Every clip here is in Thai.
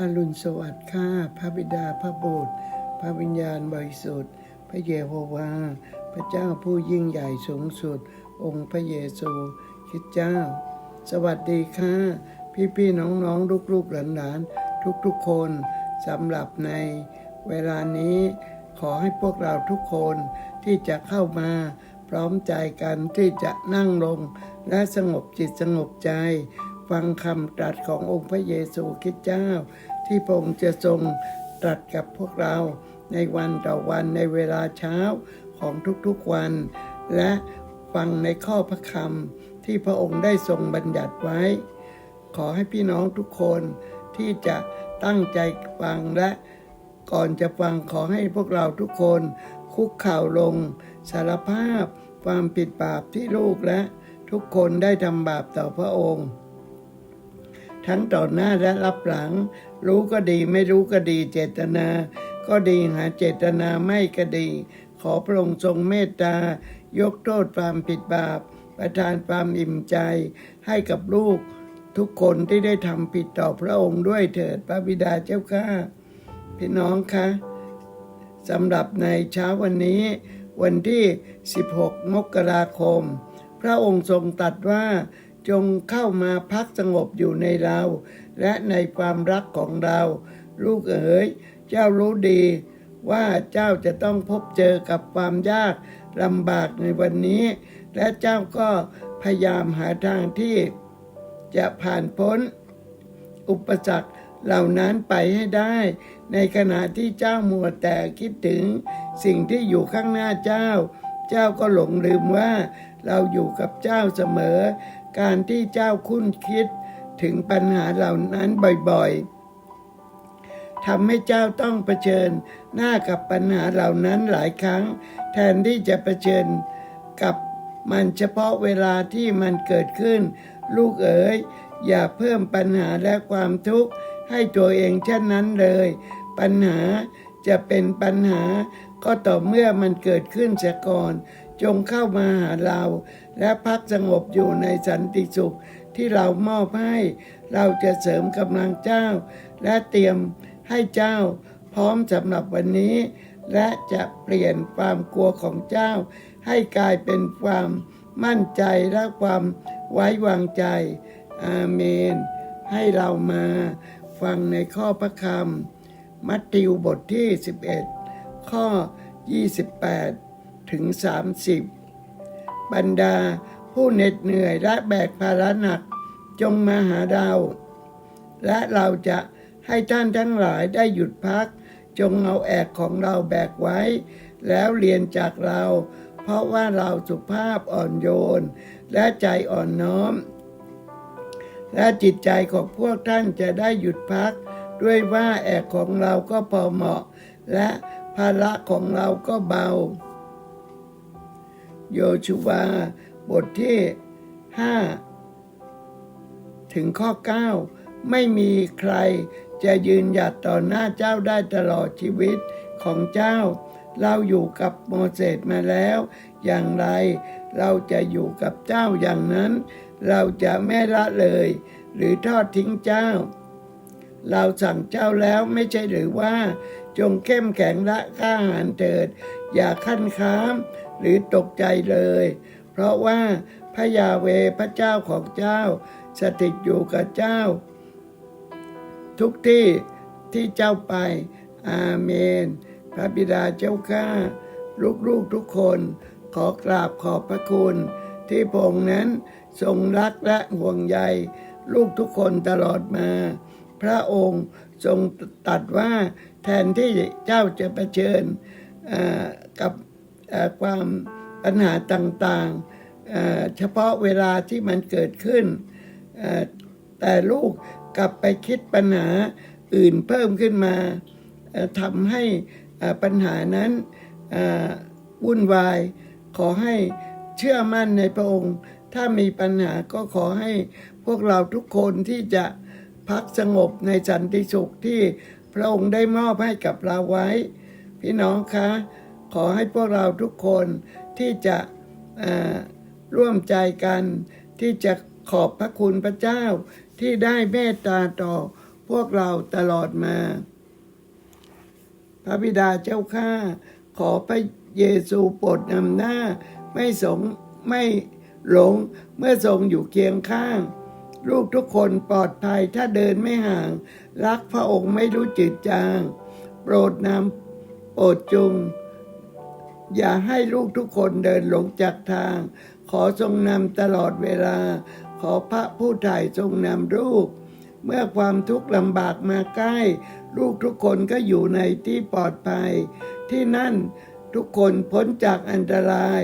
อรุณสวัสดิ์ข้าพระบิดาพระบุตรพระวิญญาณบริสุทธิ์ พระเยโฮวาห์พระเจ้าผู้ยิ่งใหญ่สูงสุด องค์พระเยซูคริสต์เจ้า สวัสดีค่ะ พี่พี่ๆน้องน้องลูกลูกหลานหลานทุกทุกๆคนสำหรับในเวลานี้ขอให้พวกเราทุกคนที่จะเข้ามาพร้อมใจกันที่จะนั่งลงและสงบจิตสงบใจ ฟังคำตรัสขององค์พระเยซูคริสต์เจ้า ที่พระองค์จะทรงตรัสกับพวกเราในวันต่อวันในเวลาเช้าของทุกๆวัน และฟังในข้อพระคำที่พระองค์ได้ทรงบัญญัติไว้ ขอให้พี่น้องทุกคนที่จะตั้งใจฟังและก่อนจะฟังขอให้พวกเราทุกคน คุกเข่าลง สารภาพ ความผิดบาปที่ลูกและทุกคนได้ทำบาปต่อพระองค์ ทั้งต่อหน้าและรับหลัง รู้ก็ดีไม่รู้ก็ดีเจตนา ก็ดีหาเจตนาไม่ก็ดี ขอพระองค์ทรงเมตตายกโทษความผิดบาป ประทานความอิ่มใจ ให้กับลูก ทุกคนที่ได้ทำผิดต่อพระองค์ด้วยเถิดพระบิดาเจ้าข้าพี่น้องคะสำหรับในเช้าวันนี้ วันที่ 16 มกราคม พระองค์ทรงตรัสว่า จงเข้ามาพักสงบอยู่ในเรา และในความรักของเรา ลูกเอ๋ยเจ้ารู้ดีว่าเจ้าจะต้องพบเจอกับความยากลำบากในวันนี้ และเจ้าก็พยายามหาทางที่จะผ่านพ้น อุปสรรคเหล่านั้นไปให้ได้ ในขณะที่เจ้ามัวแต่คิดถึง สิ่งที่อยู่ข้างหน้าเจ้า เจ้าก็หลงลืมว่าเราอยู่กับเจ้าเสมอ การที่เจ้าคุ้นคิดถึงปัญหาเหล่านั้นบ่อยๆทำให้เจ้าต้องเผชิญหน้ากับปัญหาเหล่านั้นหลายครั้ง แทนที่จะเผชิญกับมันเฉพาะเวลาที่มันเกิดขึ้น ลูกเอ๋ยอย่าเพิ่มปัญหาและความทุกข์ให้ตัวเองเช่นนั้นเลย ปัญหาจะเป็นปัญหาก็ต่อเมื่อมันเกิดขึ้นเสียก่อน จงเข้ามาหาเรา และพักสงบอยู่ในสันติสุขที่เรามอบให้เราจะเสริมกำลังเจ้า และเตรียมให้เจ้า พร้อมสำหรับวันนี้ และจะเปลี่ยนความกลัวของเจ้า ให้กลายเป็นความมั่นใจและความไว้วางใจ อาเมน ให้เรามาฟังในข้อพระคำมัทธิวบทที่ 11 ข้อ 28 ถึง 30 บรรดา ผู้เหน็ดเหนื่อยและแบกภาระหนัก จงมาหาเรา และเราจะให้ท่านทั้งหลายได้หยุดพัก จงเอาแอกของเราแบกไว้ แล้วเรียนจากเรา เพราะว่าเราสุภาพอ่อนโยน และใจอ่อนน้อม และจิตใจของพวกท่านจะได้หยุดพัก ด้วยว่าแอกของเราก็พอเหมาะ และภาระของเราก็เบา โยชูวา บทที่ 5 ถึงข้อ 9 ไม่มีใครจะยืนหยัดต่อหน้าเจ้าได้ตลอดชีวิตของเจ้า เราอยู่กับโมเสสมาแล้ว อย่างไรเราจะอยู่กับเจ้าอย่างนั้น เราจะไม่ละเลย หรือทอดทิ้งเจ้า เราสั่งเจ้าแล้วไม่ใช่หรือว่า จงเข้มแข็งและกล้าหาญเถิด อย่าขั้นค้าม หรือตกใจเลย เพราะว่าพระยาเวพระเจ้าของเจ้า สถิตอยู่กับเจ้า ทุกที่ที่เจ้าไป อาเมน พระบิดาเจ้าข้าลูกๆทุกคนขอกราบขอบพระคุณ ที่พงนั้นทรงรักและห่วงใย ลูกทุกคนตลอดมา พระองค์ทรงตัดว่าแทนที่เจ้าจะเผชิญอ่อกับ ความปัญหาต่างๆ เฉพาะเวลาที่มันเกิดขึ้น แต่ลูกกลับไปคิดปัญหาอื่นเพิ่มขึ้นมาทำให้ปัญหานั้นวุ่นวาย ขอให้เชื่อมั่นในพระองค์ ถ้ามีปัญหาก็ขอให้พวกเราทุกคนที่จะพักสงบในสันติสุขที่พระองค์ได้มอบให้กับเราไว้ พี่น้องคะ ขอให้พวกเราทุกคนที่จะร่วมใจกัน ที่จะขอบพระคุณพระเจ้าที่ได้เมตตาต่อพวกเราตลอดมา พระบิดาเจ้าข้าขอพระเยซูโปรดนำหน้า ไม่สงไม่หลงเมื่อทรงอยู่เคียงข้าง ลูกทุกคนปลอดภัยถ้าเดินไม่ห่าง รักพระองค์ไม่รู้จืดจาง โปรดนำโปรดจุง อย่าให้ลูกทุกคนเดินหลงจากทาง ขอทรงนำตลอดเวลา ขอพระผู้ถ่ายทรงนำลูก เมื่อความทุกข์ลำบากมาใกล้ ลูกทุกคนก็อยู่ในที่ปลอดภัย ที่นั่นทุกคนพ้นจากอันตราย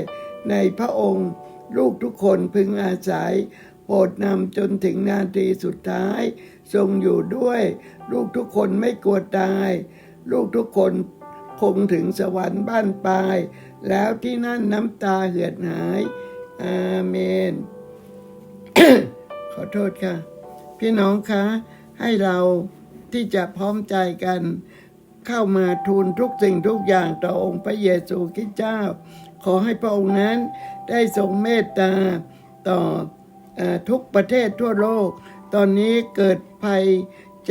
ในพระองค์ ลูกทุกคนพึงอาศัยโปรดนำจนถึงนาทีสุดท้าย ทรงอยู่ด้วย ลูกทุกคนไม่กลัวตาย ลูกทุกคน คงถึงสวรรค์บ้านปลาย แล้วที่นั่นน้ำตาเหือดหาย อาเมน ขอโทษค่ะ พี่น้องคะ ให้เราที่จะพร้อมใจกัน เข้ามาทูลทุกสิ่งทุกอย่างต่อองค์พระเยซูคริสต์เจ้า ขอให้พระองค์นั้นได้ทรงเมตตาต่ออทุกประเทศทั่วโลก ตอนนี้เกิดภัย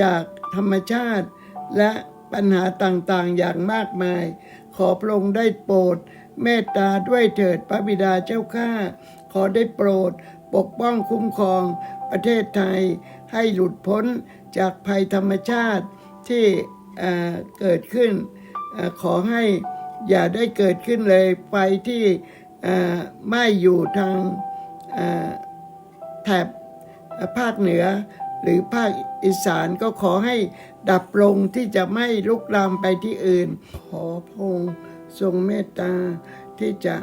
จากธรรมชาติและ ปัญหาต่างๆอย่างมากมาย ขอพระองค์ได้โปรด เมตตาด้วยเถิดพระบิดาเจ้าข้าขอได้โปรด ปกป้องคุ้มครอง ประเทศไทยให้หลุดพ้นจากภัยธรรมชาติที่เกิดขึ้นอขอให้อย่าได้เกิดขึ้นเลยไฟที่ไหม้อยู่ทางแถบภาคเหนือ หรือภาคอีสานก็ขอให้ดับลงที่จะไม่ลุกลามไปที่อื่น ขอพระองค์ทรงเมตตาที่จะ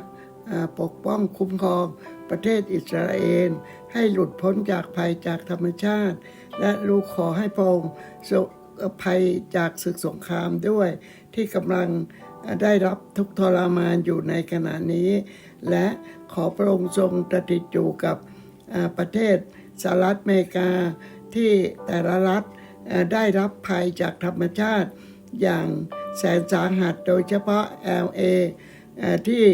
ปกป้องคุ้มครองประเทศอิสราเอลให้หลุดพ้นจากภัยจากธรรมชาติ และลูกขอให้พระองค์ทรงภัยจากศึกสงครามด้วย ที่กำลังได้รับทุกทรมานอยู่ในขณะนี้ และขอพระองค์ทรงตติดอยู่กับประเทศสหรัฐอเมริกา ที่แต่ละรัฐได้รับภัยจากธรรมชาติ อย่างแสนสาหัสโดยเฉพาะ LA เอที่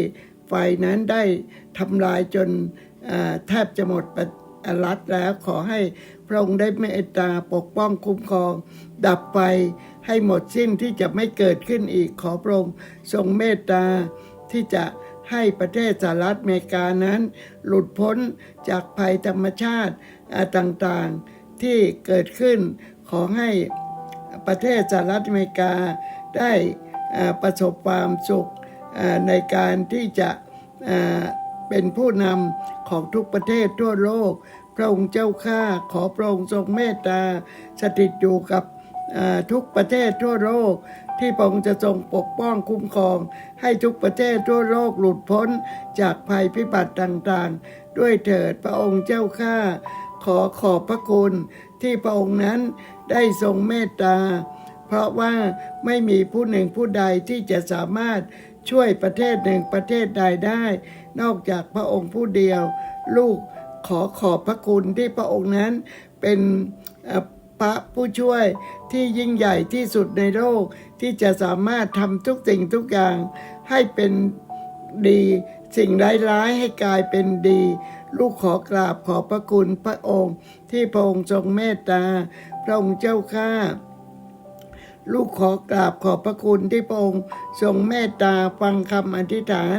ไฟนั้นได้ทำลายจนแทบจะหมดประรัฐแล้วขอให้พระองค์ได้เมตตาปกป้องคุ้มครอง ดับไฟให้หมดสิ้นที่จะไม่เกิดขึ้นอีกขอพระองค์ทรงเมตตาที่จะให้ประเทศสหรัฐอเมริกานั้น หลุดพ้นจากภัยธรรมชาติต่างๆ ที่เกิดขึ้นขอให้ประเทศสหรัฐอเมริกาได้ประสบความสุขในการที่จะเป็นผู้นำของทุกประเทศทั่วโลก พระองค์เจ้าข้าขอพระองค์ทรงเมตตาสถิตอยู่กับทุกประเทศทั่วโลก ที่พระองค์จะทรงปกป้องคุ้มครอง ให้ทุกประเทศทั่วโลกหลุดพ้นจากภัยพิบัติต่างๆ ด้วยเถิดพระองค์เจ้าข้า ขอขอบพระคุณที่พระองค์นั้นได้ทรงเมตตา เพราะว่าไม่มีผู้หนึ่งผู้ใดที่จะสามารถช่วยประเทศหนึ่งประเทศใดได้ นอกจากพระองค์ผู้เดียว ลูกขอขอบพระคุณที่พระองค์นั้นเป็นพระผู้ช่วยที่ยิ่งใหญ่ที่สุดในโลกที่จะสามารถทำทุกสิ่งทุกอย่างให้เป็นดี สิ่งร้ายๆให้กลายเป็นดี ลูกขอกราบขอบพระคุณพระองค์ ที่พระองค์ทรงเมตตา พระองค์เจ้าข้าลูกขอกราบขอบพระคุณที่พระองค์ทรงเมตตาฟังคำอธิษฐาน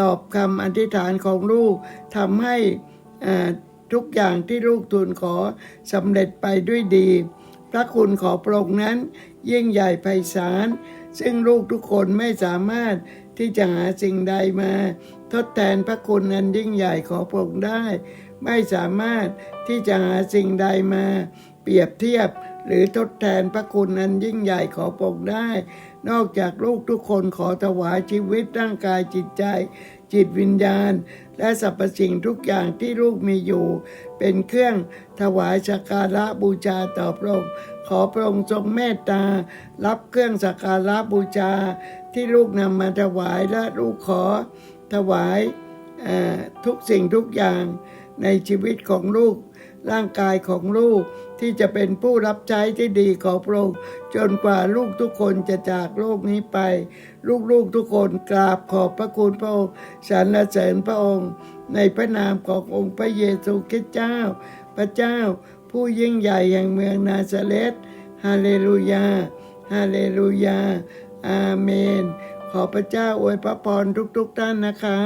ตอบคำอธิษฐานของลูกทำให้อ่าทุกอย่างที่ลูกทูลขอสำเร็จไปด้วยดี พระคุณขอพระองค์นั้นยิ่งใหญ่ไพศาลซึ่งลูกทุกคนไม่สามารถ ที่จะหาสิ่งใดมา ทดแทนพระคุณนั้นยิ่งใหญ่ของพระองค์ได้ ไม่สามารถที่จะหาสิ่งใดมา เปรียบเทียบหรือทดแทนพระคุณอันยิ่งใหญ่ของพระองค์ได้ นอกจากลูกทุกคนขอถวายชีวิตร่างกายจิตใจ จิตวิญญาณ และสรรพสิ่งทุกอย่างที่ลูกมีอยู่ เป็นเครื่องถวายสักการะบูชาต่อพระองค์ ขอพระองค์ทรงเมตตา รับเครื่องสักการะบูชาที่ลูกนำมาถวายและลูกขอถวายทุกสิ่งทุกอย่างในชีวิตของลูก ร่างกายของลูกที่จะเป็นผู้รับใช้ที่ดีของพระองค์จนกว่าลูกทุกคนจะจากโลกนี้ไป ลูกๆทุกคนกราบขอบพระคุณพระองค์สรรเสริญพระองค์ ในพระนามขององค์พระเยซูคริสต์เจ้า พระเจ้า ผู้ยิ่งใหญ่แห่งเมืองนาซาเลสฮาเลลูยา ฮาเลลูยา อาเมน ขอพระเจ้าอวยพระพรทุกๆท่านนะคะ